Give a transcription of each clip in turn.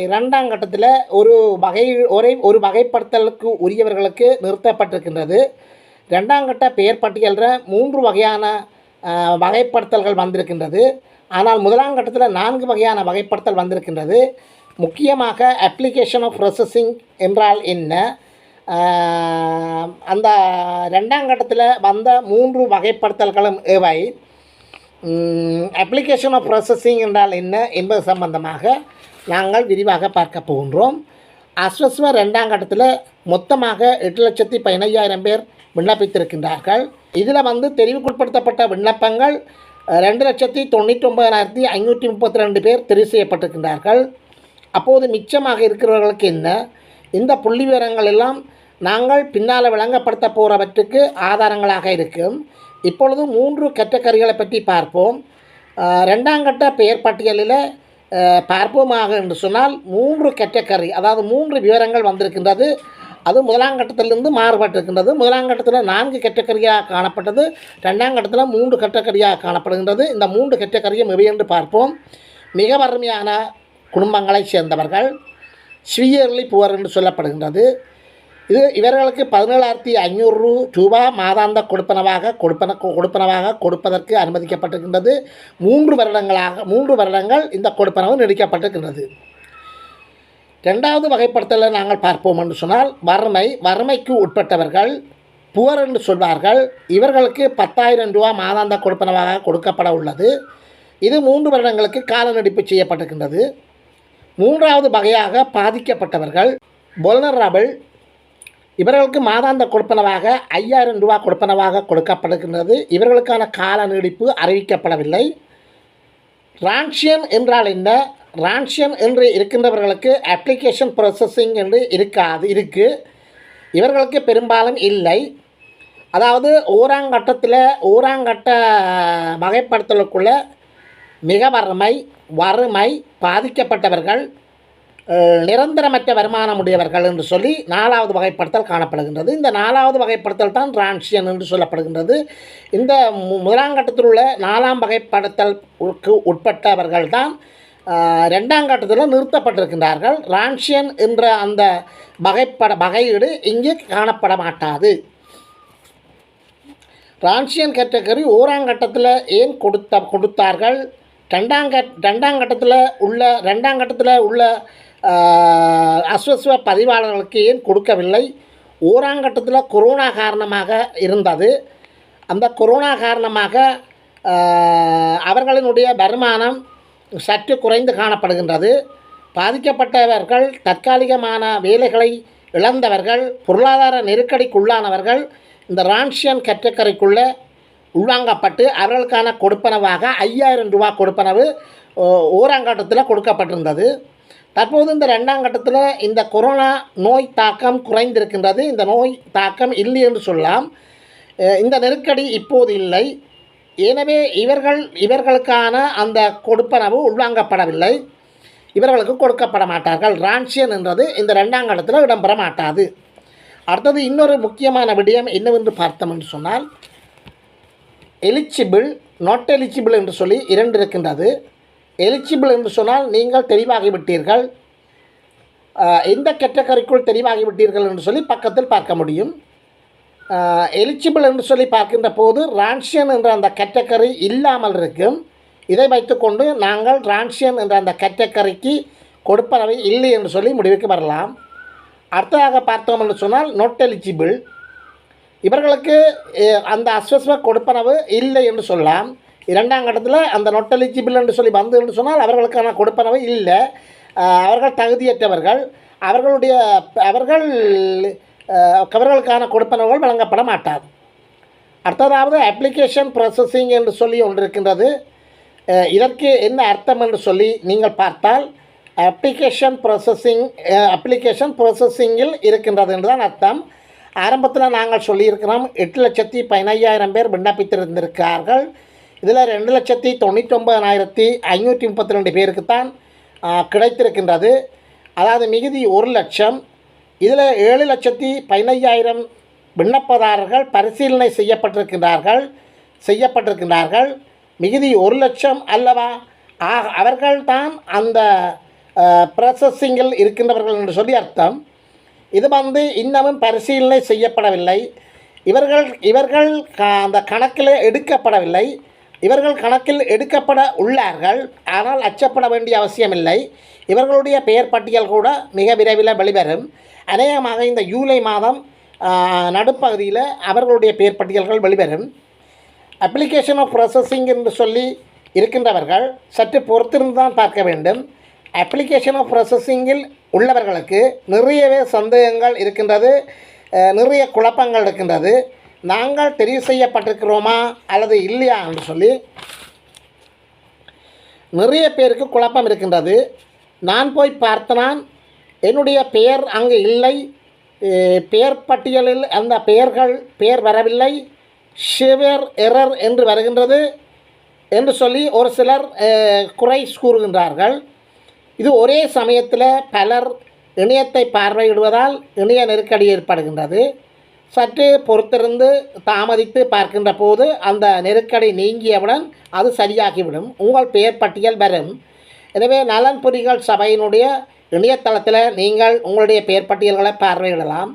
இரண்டாம் கட்டத்தில் ஒரு வகை ஒரே ஒரு வகைப்படுத்தலுக்கு உரியவர்களுக்கு நிறுத்தப்பட்டிருக்கின்றது. ரெண்டாம் கட்ட பெயர் பட்டியலில் மூன்று வகையான வகைப்படுத்தல்கள் வந்திருக்கின்றது. ஆனால் முதலாம் கட்டத்தில் நான்கு வகையான வகைப்படுத்தல் வந்திருக்கின்றது. முக்கியமாக அப்ளிகேஷன் ஆஃப் ப்ரொசஸிங் என்றால் என்ன? அந்த ரெண்டாம் கட்டத்தில் வந்த மூன்று வகைப்படுத்தல்களும் எவை? அப்ளிகேஷன் ஆஃப் ப்ரொசஸிங் என்றால் என்ன என்பது சம்பந்தமாக நாங்கள் விரிவாக பார்க்க போகின்றோம். அஸ்வஸ்வ ரெண்டாம் கட்டத்தில் மொத்தமாக எட்டு லட்சத்தி பதினையாயிரம் பேர் விண்ணப்பித்திருக்கின்றார்கள். இதில் வந்து தெரிவுக்குட்படுத்தப்பட்ட விண்ணப்பங்கள் ரெண்டு லட்சத்தி தொண்ணூற்றி ஒன்பதாயிரத்தி ஐநூற்றி முப்பத்தி ரெண்டு பேர் தெரிவு செய்யப்பட்டிருக்கின்றார்கள். அப்போது மிச்சமாக இருக்கிறவர்களுக்கு என்ன? இந்த புள்ளி விவரங்கள் எல்லாம் நாங்கள் பின்னால் விளங்கப்படுத்த போகிறவற்றுக்கு ஆதாரங்களாக இருக்கும். இப்பொழுது மூன்று கட்டக்கறிகளை பற்றி பார்ப்போம். ரெண்டாம் கட்ட பெயர் பட்டியலில் பார்ப்போமாக என்று சொன்னால் மூன்று கேட்டகரி அதாவது மூன்று விவரங்கள் வந்திருக்கின்றது. அது முதலாம் கட்டத்திலிருந்து மாறுபட்டிருக்கின்றது. முதலாம் கட்டத்தில் நான்கு கெட்டக்கரியாக காணப்பட்டது. ரெண்டாம் கட்டத்தில் மூன்று கெட்டக்கரியாக காணப்படுகின்றது. இந்த மூன்று கெட்டக்கரியும் எவை என்று பார்ப்போம். மிக வறுமையான குடும்பங்களைச் சேர்ந்தவர்கள் ஸ்வீயர்லி புவர் என்று சொல்லப்படுகின்றது. இது இவர்களுக்கு பதினேழாயிரத்தி ஐநூறு ரூபா மாதாந்த கொடுப்பனவாக கொடுப்பன கொடுப்பனவாக கொடுப்பதற்கு அனுமதிக்கப்பட்டிருக்கின்றது. மூன்று வருடங்களாக மூன்று வருடங்கள் இந்த கொடுப்பனவு நீடிக்கப்பட்டிருக்கின்றது. ரெண்டாவது வகைப்படுத்தலை நாங்கள் பார்ப்போம் என்று சொன்னால் வறுமை வறுமைக்கு உட்பட்டவர்கள் புவர் என்று சொல்வார்கள் இவர்களுக்கு பத்தாயிரம் ரூபா மாதாந்த கொடுப்பனவாக கொடுக்கப்பட உள்ளது. இது மூன்று வருடங்களுக்கு கால நடிப்பு செய்யப்பட்டிருக்கின்றது. மூன்றாவது வகையாக பாதிக்கப்பட்டவர்கள் பொல்னரபிள் இவர்களுக்கு மாதாந்த கொடுப்பனவாக ஐயாயிரம் ரூபா கொடுப்பனவாக கொடுக்கப்படுகின்றது. இவர்களுக்கான கால நீடிப்பு அறிவிக்கப்படவில்லை. ரான்ஷியன் என்றால் என்ன? ரான்ஷியன் என்று இருக்கின்றவர்களுக்கு அப்ளிகேஷன் ப்ரொசஸிங் என்று இருக்காது இருக்குது இவர்களுக்கு பெரும்பாலும் இல்லை. அதாவது ஓராங்கட்டத்தில் ஓராங்கட்ட வகைப்படுத்தலுக்குள்ள மிக வறுமை வறுமை பாதிக்கப்பட்டவர்கள். நிரந்தரமற்ற வருமானம் உடையவர்கள் என்று சொல்லி நாலாவது வகைப்படுத்தல் காணப்படுகின்றது. இந்த நாலாவது வகைப்படுத்தல் தான் டிரான்சியன் என்று சொல்லப்படுகின்றது. இந்த முதலாம் கட்டத்தில் உள்ள நாலாம் வகைப்படுத்தலுக்கு உட்பட்டவர்கள் தான் ரெண்டாம் கட்டத்தில் நிறுத்தப்பட்டிருக்கின்றார்கள். ரான்சியன் என்ற அந்த வகைப்பட வகையீடு இங்கே காணப்பட மாட்டாது. ரான்சியன் கேட்டகரி ஓராம் கட்டத்தில் ஏன் கொடுத்த கொடுத்தார்கள்? ரெண்டாம் கட் ரெண்டாம் கட்டத்தில் உள்ள ரெண்டாம் கட்டத்தில் உள்ள அஸ்வஸ்வ பதிவாளர்களுக்கு ஏன் கொடுக்கவில்லை? ஓராங்கட்டத்தில் கொரோனா காரணமாக இருந்தது. அந்த கொரோனா காரணமாக அவர்களினுடைய வருமானம் சற்று குறைந்து காணப்படுகின்றது. பாதிக்கப்பட்டவர்கள் தற்காலிகமான வேலைகளை இழந்தவர்கள் பொருளாதார நெருக்கடிக்குள்ளானவர்கள் இந்த ரான்ஷியன் கற்றக்கரைக்குள்ளே உள்வாங்கப்பட்டு அவர்களுக்கான கொடுப்பனவாக ஐயாயிரம் ரூபா கொடுப்பனவு ஓராங்கட்டத்தில் கொடுக்கப்பட்டிருந்தது. தற்போது இந்த ரெண்டாம் கட்டத்தில் இந்த கொரோனா நோய் தாக்கம் குறைந்திருக்கின்றது. இந்த நோய் தாக்கம் இல்லை என்று சொல்லலாம். இந்த நெருக்கடி இப்போது இல்லை. எனவே இவர்கள் இவர்களுக்கான அந்த கொடுப்பனவு உள்வாங்கப்படவில்லை. இவர்களுக்கு கொடுக்கப்பட மாட்டார்கள். ரான்சியன் என்றது இந்த ரெண்டாம் கட்டத்தில் இடம்பெற மாட்டாது. அடுத்தது இன்னொரு முக்கியமான விடயம் என்னவென்று பார்த்தோம் என்று சொன்னால் எலிச்சிபிள் நாட் எலிஜிபிள் என்று சொல்லி இரண்டு இருக்கின்றது. எலிஜிபிள் என்று சொன்னால் நீங்கள் தெளிவாகிவிட்டீர்கள் எந்த கேட்டகரிக்குள் தெளிவாகிவிட்டீர்கள் என்று சொல்லி பக்கத்தில் பார்க்க முடியும். எலிஜிபிள் என்று சொல்லி பார்க்கின்ற போது ரான்ஷியன் என்ற அந்த கேட்டகரி இல்லாமல் இருக்கும். இதை வைத்துக்கொண்டு நாங்கள் ரான்ஷியன் என்ற அந்த கேட்டகரிக்கு கொடுப்பனவை இல்லை என்று சொல்லி முடிவுக்கு வரலாம். அடுத்ததாக பார்த்தோம் என்று சொன்னால் நோட் எலிஜிபிள் இவர்களுக்கு அந்த அஸ்வஸ்வ கொடுப்பனவு இல்லை என்று சொல்லலாம். இரண்டாம் கட்டத்தில் அந்த நொட் எலிஜிபிள் என்று சொல்லி வந்து என்று சொன்னால் அவர்களுக்கான கொடுப்பனவு இல்லை. அவர்கள் தகுதியற்றவர்கள். அவர்களுடைய அவர்கள் அவர்களுக்கான கொடுப்பனவுகள் வழங்கப்பட மாட்டாது. அடுத்ததாவது அப்ளிகேஷன் ப்ராசஸிங் என்று சொல்லி ஒன்று இருக்கின்றது. இதற்கு என்ன அர்த்தம் என்று சொல்லி நீங்கள் பார்த்தால் அப்ளிகேஷன் ப்ராசஸிங் அப்ளிகேஷன் ப்ராசஸிங்கில் இருக்கின்றது என்று தான் அர்த்தம். ஆரம்பத்தில் நாங்கள் சொல்லியிருக்கிறோம் எட்டு லட்சத்தி பதினையாயிரம் பேர் விண்ணப்பித்திருந்திருக்கிறார்கள். இதில் ரெண்டு லட்சத்தி தொண்ணூற்றொம்பதாயிரத்தி ஐநூற்றி முப்பத்தி ரெண்டு பேருக்கு தான் கிடைத்திருக்கின்றது. அதாவது மிகுதி ஒரு லட்சம். இதில் ஏழு லட்சத்தி பதினையாயிரம் விண்ணப்பதாரர்கள் பரிசீலனை செய்யப்பட்டிருக்கின்றார்கள் செய்யப்பட்டிருக்கின்றார்கள். மிகுதி ஒரு லட்சம் அல்லவா? ஆக அவர்கள்தான் அந்த ப்ராசஸிங்கில் இருக்கின்றவர்கள் என்று சொல்லி அர்த்தம். இது வந்து இன்னமும் பரிசீலனை செய்யப்படவில்லை. இவர்கள் இவர்கள் க- அந்த கணக்கில் எடுக்கப்படவில்லை. இவர்கள் கணக்கில் எடுக்கப்பட உள்ளார்கள். ஆனால் அச்சப்பட வேண்டிய அவசியமில்லை. இவர்களுடைய பெயர் பட்டியல் கூட மிக விரைவில் வெளிவரும். அநேகமாக இந்த ஜூலை மாதம் நடுப்பகுதியில் அவர்களுடைய பெயர் பட்டியல்கள் வெளிவரும். அப்ளிகேஷன் ஆஃப் ப்ராசஸிங் என்று சொல்லி இருக்கின்றவர்கள் சற்று பொறுத்திருந்து தான் பார்க்க வேண்டும். அப்ளிகேஷன் ஆஃப் ப்ராசஸிங்கில் உள்ளவர்களுக்கு நிறையவே சந்தேகங்கள் இருக்கின்றது. நிறைய குழப்பங்கள் இருக்கின்றது. நாங்கள் தெரிவு செய்யப்பட்டிருக்கிறோமா அல்லது இல்லையா என்று சொல்லி நிறைய பேருக்கு குழப்பம் இருக்கின்றது. நான் போய் பார்த்தனான் என்னுடைய பெயர் அங்கு இல்லை பெயர் பட்டியலில் அந்த பெயர்கள் பெயர் வரவில்லை ஷிவர் எரர் என்று வருகின்றது என்று சொல்லி ஒரு சிலர் குறை கூறுகின்றார்கள். இது ஒரே சமயத்தில் பலர் இணையத்தை பார்வையிடுவதால் இணைய நெருக்கடி ஏற்படுகின்றது. சற்று பொறுத்திருந்து தாமதித்து பார்க்கின்ற போது அந்த நெருக்கடி நீங்கியவுடன் அது சரியாகிவிடும். உங்கள் பெயர் பட்டியல் வரும். எனவே நலன் பொறிகள் சபையினுடைய இணையதளத்தில் நீங்கள் உங்களுடைய பெயர் பட்டியல்களை பார்வையிடலாம்.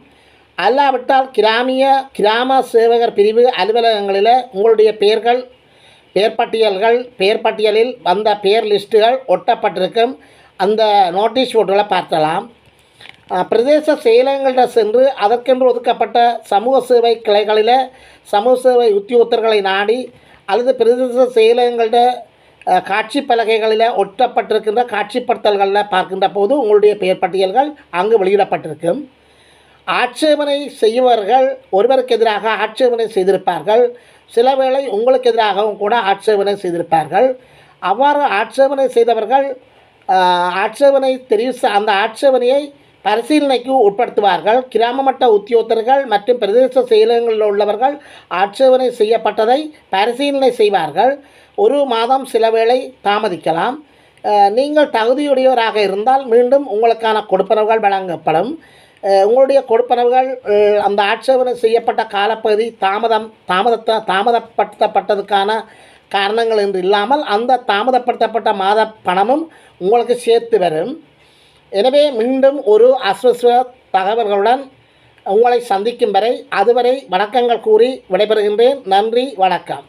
அல்லாவிட்டால் கிராமிய கிராம சேவகர் பிரிவு அலுவலகங்களில் உங்களுடைய பெயர்கள் பெயர் பட்டியல்கள் பெயர் பட்டியலில் வந்த பெயர் லிஸ்ட்டுகள் ஒட்டப்பட்டிருக்கும். அந்த நோட்டீஸ் போர்டுகளை பார்த்தலாம் பிரதேச செயலகங்களில் சென்று அதற்கென்று ஒதுக்கப்பட்ட சமூக சேவை கிளைகளில் சமூக சேவை உத்தியோகத்தர்களை நாடி அல்லது பிரதேச செயலகங்களில் காட்சி பலகைகளில் ஒட்டப்பட்டிருக்கின்ற காட்சிப்படுத்தல்களில் பார்க்கின்ற போது உங்களுடைய பெயர் பட்டியல்கள் அங்கு வெளியிடப்பட்டிருக்கும் ஆட்சேபனை செய்பவர்கள் ஒருவருக்கு எதிராக ஆட்சேபனை செய்திருப்பார்கள். சில வேளை உங்களுக்கு எதிராகவும் கூட ஆட்சேபனை செய்திருப்பார்கள். அவ்வாறு ஆட்சேபனை செய்தவர்கள் ஆட்சேபனை தெரிவு அந்த ஆட்சேபனையை பரிசீலனைக்கு உட்படுத்துவார்கள். கிராம மட்ட உத்தியோகத்தர்கள் மற்றும் பிரதேச செயலகங்களில் உள்ளவர்கள் ஆட்சேபனை செய்யப்பட்டதை பரிசீலனை செய்வார்கள். ஒரு மாதம் சில வேளை தாமதிக்கலாம். நீங்கள் தகுதியுடையவராக இருந்தால் மீண்டும் உங்களுக்கான கொடுப்பனவுகள் வழங்கப்படும். உங்களுடைய கொடுப்பனவுகள் அந்த ஆட்சேபனை செய்யப்பட்ட காலப்பகுதி தாமதம் தாமதத்த தாமதப்படுத்தப்பட்டதுக்கான காரணங்கள் என்று இல்லாமல் அந்த தாமதப்படுத்தப்பட்ட மாத பணமும் உங்களுக்கு சேர்த்து வரும். எனவே மீண்டும் ஒரு அஸ்வஸ்வ தகவல்களுடன் உங்களை சந்திக்கும் வரை அதுவரை வணக்கங்கள் கூறி விடைபெறுகின்றேன். நன்றி வணக்கம்.